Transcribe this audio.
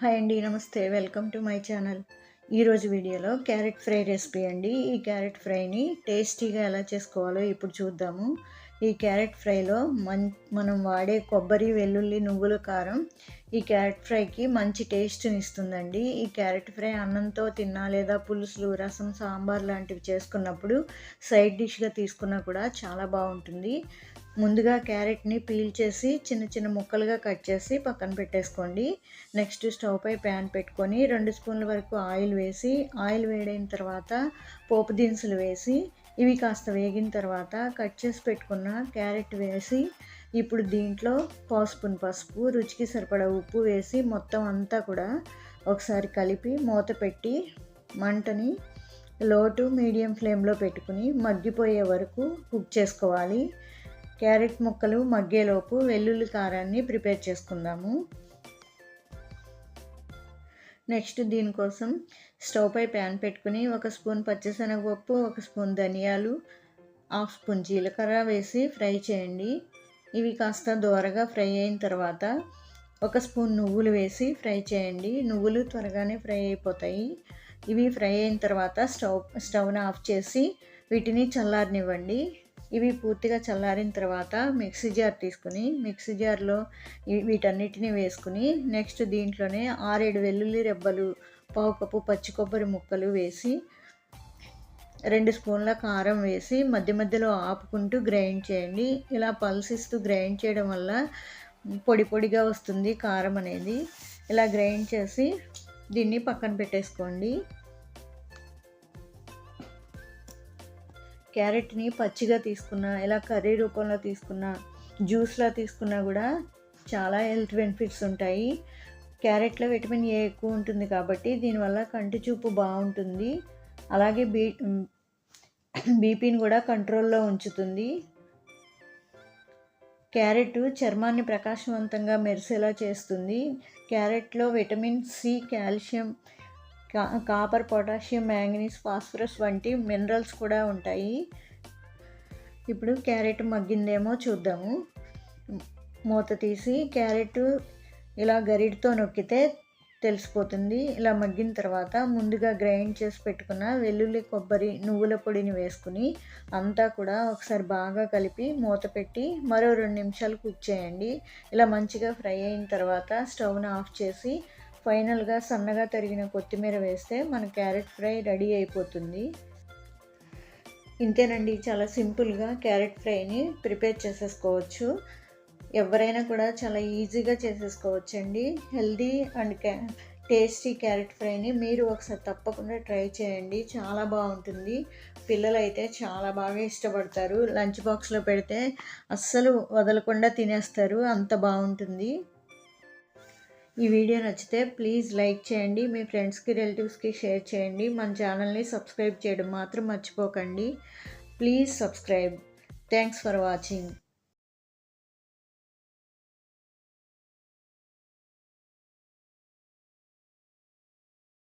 Hi అండి నమస్తే. Welcome to my channel. ఈరోజు వీడియోలో క్యారెట్ ఫ్రై రెసిపీ అండి. ఈ క్యారెట్ ఫ్రైని టేస్టీగా ఎలా చేసుకోవాలో ఇప్పుడు చూద్దాము. ఈ క్యారెట్ ఫ్రైలో మన్ మనం వాడే కొబ్బరి వెల్లుల్లి నువ్వుల కారం ఈ క్యారెట్ ఫ్రైకి మంచి టేస్ట్ని ఇస్తుందండి. ఈ క్యారెట్ ఫ్రై అన్నంతో తిన్నా లేదా పులుసులు రసం సాంబార్ లాంటివి చేసుకున్నప్పుడు సైడ్ డిష్గా తీసుకున్నా కూడా చాలా బాగుంటుంది. ముందుగా క్యారెట్ని పీల్ చేసి చిన్న చిన్న ముక్కలుగా కట్ చేసి పక్కన పెట్టేసుకోండి. నెక్స్ట్ స్టవ్ పై ప్యాన్ పెట్టుకొని రెండు స్పూన్ల వరకు ఆయిల్ వేసి ఆయిల్ వేడైన తర్వాత పోపు దినుసులు వేసి ఇవి కాస్త వేగిన తర్వాత కట్ చేసి పెట్టుకున్న క్యారెట్ వేసి ఇప్పుడు దీంట్లో పసుపుని పసుపు రుచికి సరిపడా ఉప్పు వేసి మొత్తం అంతా కూడా ఒకసారి కలిపి మూత పెట్టి మంటని లో టు మీడియం ఫ్లేమ్లో పెట్టుకుని మగ్గిపోయే వరకు కుక్ చేసుకోవాలి. క్యారెట్ ముక్కలు మగ్గేలోపు వెల్లుల్లి కారాన్ని ప్రిపేర్ చేసుకుందాము. నెక్స్ట్ దీనికోసం స్టవ్ పై ప్యాన్ పెట్టుకుని ఒక స్పూన్ పచ్చిశనగపప్పు ఒక స్పూన్ ధనియాలు హాఫ్ స్పూన్ జీలకర్ర వేసి ఫ్రై చేయండి. ఇవి కాస్త దోరగా ఫ్రై అయిన తర్వాత ఒక స్పూన్ నువ్వులు వేసి ఫ్రై చేయండి. నువ్వులు త్వరగానే ఫ్రై అయిపోతాయి. ఇవి ఫ్రై అయిన తర్వాత స్టవ్ స్టవ్ని ఆఫ్ చేసి వీటిని చల్లారనివ్వండి. ఇవి పూర్తిగా చల్లారిన తర్వాత మిక్సీ జార్ తీసుకుని మిక్సీ జార్లో వీటన్నిటిని వేసుకుని నెక్స్ట్ దీంట్లోనే ఆరేడు వెల్లుల్లి రెబ్బలు పావు కప్పు పచ్చి కొబ్బరి ముక్కలు వేసి రెండు స్పూన్ల కారం వేసి మధ్య మధ్యలో ఆపుకుంటూ గ్రైండ్ చేయండి. ఇలా పల్సిస్తూ గ్రైండ్ చేయడం వల్ల పొడి పొడిగా వస్తుంది కారం అనేది. ఇలా గ్రైండ్ చేసి దీన్ని పక్కన పెట్టేసుకోండి. క్యారెట్ని పచ్చిగా తీసుకున్నా ఇలా కర్రీ రూపంలో తీసుకున్నా జ్యూస్లా తీసుకున్నా కూడా చాలా హెల్త్ బెనిఫిట్స్ ఉంటాయి. క్యారెట్లో విటమిన్ ఏ ఎక్కువ ఉంటుంది కాబట్టి దీనివల్ల కంటి చూపు బాగుంటుంది. అలాగే బీ బీపీని కూడా కంట్రోల్లో ఉంచుతుంది. క్యారెట్ చర్మాన్ని ప్రకాశవంతంగా మెరిసేలా చేస్తుంది. క్యారెట్లో vitamin C calcium copper potassium manganese phosphorus వంటి మినరల్స్ కూడా ఉంటాయి. ఇప్పుడు క్యారెట్ మగ్గిందేమో చూద్దాము. మూత తీసి క్యారెట్ ఇలా గరిటితో నొక్కితే తెలిసిపోతుంది. ఇలా మగ్గిన తర్వాత ముందుగా గ్రైండ్ చేసి పెట్టుకున్న వెల్లుల్లి కొబ్బరి నువ్వుల పొడిని వేసుకుని అంతా కూడా ఒకసారి బాగా కలిపి మూత పెట్టి మరో రెండు నిమిషాలు కుక్ చేయండి. ఇలా మంచిగా ఫ్రై అయిన తర్వాత స్టవ్ను ఆఫ్ చేసి ఫైనల్గా సన్నగా తరిగిన కొత్తిమీర వేస్తే మన క్యారెట్ ఫ్రై రెడీ అయిపోతుంది. ఇంతేనండి చాలా సింపుల్గా క్యారెట్ ఫ్రైని ప్రిపేర్ చేసేసుకోవచ్చు. ఎవరైనా కూడా చాలా ఈజీగా చేసేసుకోవచ్చండి. హెల్దీ అండ్ క్యా టేస్టీ క్యారెట్ ఫ్రైని మీరు ఒకసారి తప్పకుండా ట్రై చేయండి. చాలా బాగుంటుంది. పిల్లలు అయితే చాలా బాగా ఇష్టపడతారు. లంచ్ బాక్స్లో పెడితే అస్సలు వదలకుండా తినేస్తారు. అంత బాగుంటుంది. ఈ వీడియో నచ్చితే ప్లీజ్ లైక్ చేయండి మీ ఫ్రెండ్స్కి రిలేటివ్స్కి షేర్ చేయండి. మన ఛానల్ని సబ్స్క్రైబ్ చేయడం మాత్రం మర్చిపోకండి. Please subscribe. Thanks for watching.